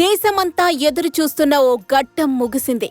దేశమంతా ఎదురు చూస్తున్న ఓ ఘట్టం ముగిసింది.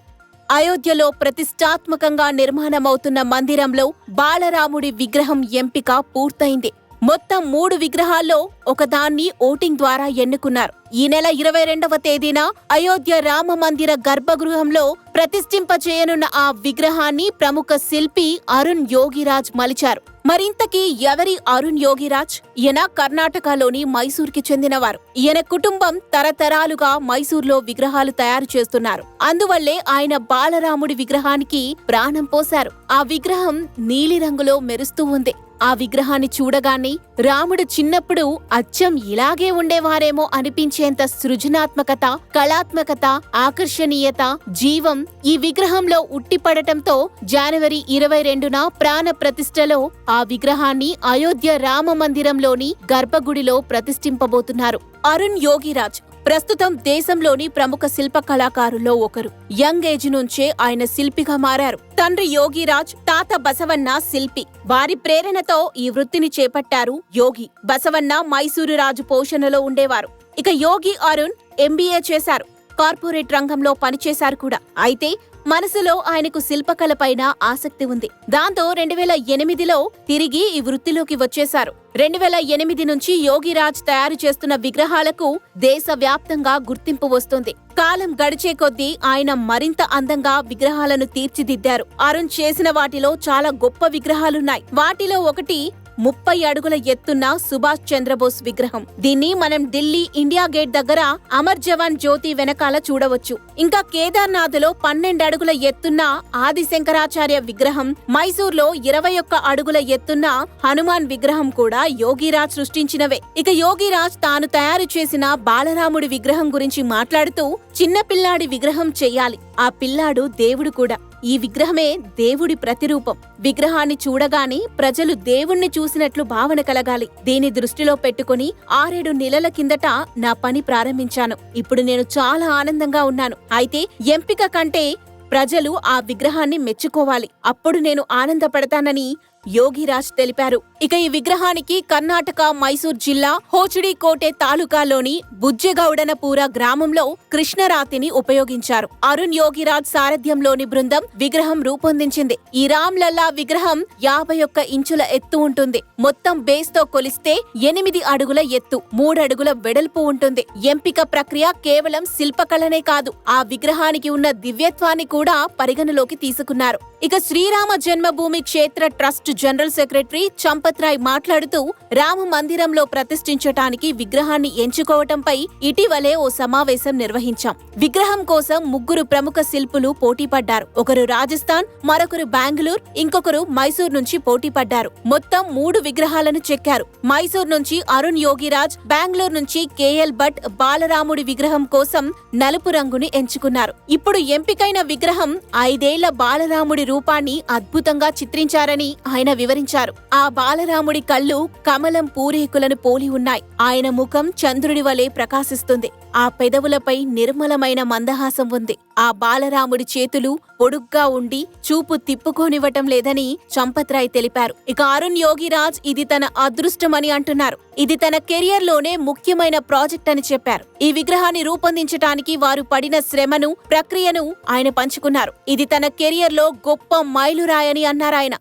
అయోధ్యలో ప్రతిష్టాత్మకంగా నిర్మాణమవుతున్న మందిరంలో బాలరాముడి విగ్రహం ఎంపిక పూర్తయింది. మొత్తం మూడు విగ్రహాల్లో ఒకదాన్ని ఓటింగ్ ద్వారా ఎన్నుకున్నారు. ఈ నెల ఇరవై రెండవ తేదీన అయోధ్య రామ మందిర గర్భగృహంలో ప్రతిష్ఠింపచేయనున్న ఆ విగ్రహాన్ని ప్రముఖ శిల్పి అరుణ్ యోగిరాజ్ మలిచారు. మరింతకీ ఎవరి అరుణ్ యోగిరాజ్? ఈయన కర్ణాటకలోని మైసూర్కి చెందినవారు. ఈయన కుటుంబం తరతరాలుగా మైసూర్లో విగ్రహాలు తయారు చేస్తున్నారు. అందువల్లే ఆయన బాలరాముడి విగ్రహానికి ప్రాణం పోశారు. ఆ విగ్రహం నీలిరంగులో మెరుస్తూ ఉంది. ఆ విగ్రహాన్ని చూడగానే రాముడు చిన్నప్పుడు అచ్చం ఇలాగే ఉండేవారేమో అనిపించేంత సృజనాత్మకత కళాత్మకత ఆకర్షణీయత జీవం ఈ విగ్రహంలో ఉట్టిపడటంతో జనవరి ఇరవై రెండున ప్రాణ ప్రతిష్టలో ఆ విగ్రహాన్ని అయోధ్య రామ మందిరంలోని గర్భగుడిలో ప్రతిష్ఠింపబోతున్నారు. అరుణ్ యోగిరాజ్ ప్రస్తుతం దేశంలోని ప్రముఖ శిల్ప కళాకారుల్లో ఒకరు. యంగ్ ఏజ్ నుంచే ఆయన శిల్పిగా మారారు. తండ్రి యోగిరాజ్ తాత బసవన్న శిల్పి. వారి ప్రేరణతో ఈ వృత్తిని చేపట్టారు యోగి. బసవన్న మైసూరు రాజు పోషణలో ఉండేవారు. ఇక యోగి అరుణ్ ఎంబీఏ చేశారు. కార్పొరేట్ రంగంలో పనిచేశారు కూడా. అయితే మనసులో ఆయనకు శిల్పకళపైన ఆసక్తి ఉంది. దాంతో రెండు వేల ఎనిమిదిలో తిరిగి ఈ వృత్తిలోకి వచ్చేశారు. రెండు వేల ఎనిమిది నుంచి యోగిరాజ్ తయారు చేస్తున్న విగ్రహాలకు దేశవ్యాప్తంగా గుర్తింపు వస్తుంది. కాలం గడిచే కొద్దీ ఆయన మరింత అందంగా విగ్రహాలను తీర్చిదిద్దారు. అరుణ్ చేసిన వాటిలో చాలా గొప్ప విగ్రహాలున్నాయి. వాటిలో ఒకటి ముప్పై అడుగుల ఎత్తున్న సుభాష్ చంద్రబోస్ విగ్రహం. దీన్ని మనం ఢిల్లీ ఇండియా గేట్ దగ్గర అమర్ జవాన్ జ్యోతి వెనకాల చూడవచ్చు. ఇంకా కేదార్నాథ్లో పన్నెండు అడుగుల ఎత్తున్న ఆది శంకరాచార్య విగ్రహం మైసూర్లో ఇరవై ఒక్క అడుగుల ఎత్తున్న హనుమాన్ విగ్రహం కూడా యోగిరాజ్ సృష్టించినవే. ఇక యోగిరాజ్ తాను తయారు చేసిన బాలరాముడి విగ్రహం గురించి మాట్లాడుతూ చిన్నపిల్లాడి విగ్రహం చెయ్యాలి ఆ పిల్లాడు దేవుడు కూడా. ఈ విగ్రహమే దేవుడి ప్రతిరూపం. విగ్రహాన్ని చూడగానే ప్రజలు దేవుణ్ణి చూసినట్లు భావన కలగాలి. దీని దృష్టిలో పెట్టుకుని ఆరేడు నెలల కిందట నా పని ప్రారంభించాను. ఇప్పుడు నేను చాలా ఆనందంగా ఉన్నాను. అయితే ఎంపిక కంటే ప్రజలు ఆ విగ్రహాన్ని మెచ్చుకోవాలి. అప్పుడు నేను ఆనందపడతానని యోగిరాజ్ తెలిపారు. ఇక ఈ విగ్రహానికి కర్ణాటక మైసూర్ జిల్లా హోచుడి కోటే తాలూకాలోని బుజ్జెగౌడనపూర గ్రామంలో కృష్ణరాతిని ఉపయోగించారు. అరుణ్ యోగిరాజ్ సారథ్యంలోని బృందం విగ్రహం రూపొందించింది. ఈ రామ్లల్లా విగ్రహం యాభై ఒక్క ఇంచుల ఎత్తు ఉంటుంది. మొత్తం బేస్తో కొలిస్తే ఎనిమిది అడుగుల ఎత్తు మూడడుగుల వెడల్పు ఉంటుంది. ఎంపిక ప్రక్రియ కేవలం శిల్పకళనే కాదు ఆ విగ్రహానికి ఉన్న దివ్యత్వాన్ని కూడా పరిగణలోకి తీసుకున్నారు. ఇక Shri Rama Janmabhoomi Kshetra trust general secretary Champat Rai మాట్లాడుతూ రామ మందిరంలో ప్రతిష్ఠించటానికి విగ్రహాన్ని ఎంచుకోవటంపై ఇటీవలే ఓ సమావేశం నిర్వహించాం. విగ్రహం కోసం ముగ్గురు ప్రముఖ శిల్పులు పోటీ పడ్డారు ఒకరు రాజస్థాన్ మరొకరు బెంగళూరు ఇంకొకరు మైసూర్ నుంచి పోటీ పడ్డారు మొత్తం మూడు విగ్రహాలను చెక్కారు. మైసూర్ నుంచి అరుణ్ యోగిరాజ్ బెంగళూరు నుంచి కేఎల్ భట్ బాలరాముడి విగ్రహం కోసం నలుపు రంగుని ఎంచుకున్నారు. ఇప్పుడు ఎంపికైన విగ్రహం ఐదేళ్ళ బాలరాముడి రూపాన్ని అద్భుతంగా చిత్రించారని ఆయన వివరించారు. ఆ బాలరాముడి కళ్ళు కమలం పూరేకులను పోలి ఉన్నాయి. ఆయన ముఖం చంద్రుడి వలె ప్రకాశిస్తుంది. ఆ పెదవులపై నిర్మలమైన మందహాసం ఉంది. ఆ బాలరాముడి చేతులు పొడుగ్గా ఉండి చూపు తిప్పుకోనివ్వటం లేదని చంపత్రాయ్ తెలిపారు. ఇక అరుణ్ యోగిరాజ్ ఇది తన అదృష్టమని అంటున్నారు. ఇది తన కెరియర్లోనే ముఖ్యమైన ప్రాజెక్ట్ అని చెప్పారు. ఈ విగ్రహాన్ని రూపొందించటానికి వారు పడిన శ్రమను ప్రక్రియను ఆయన పంచుకున్నారు. ఇది తన కెరియర్లో గొప్ప మైలురాయని అన్నారాయన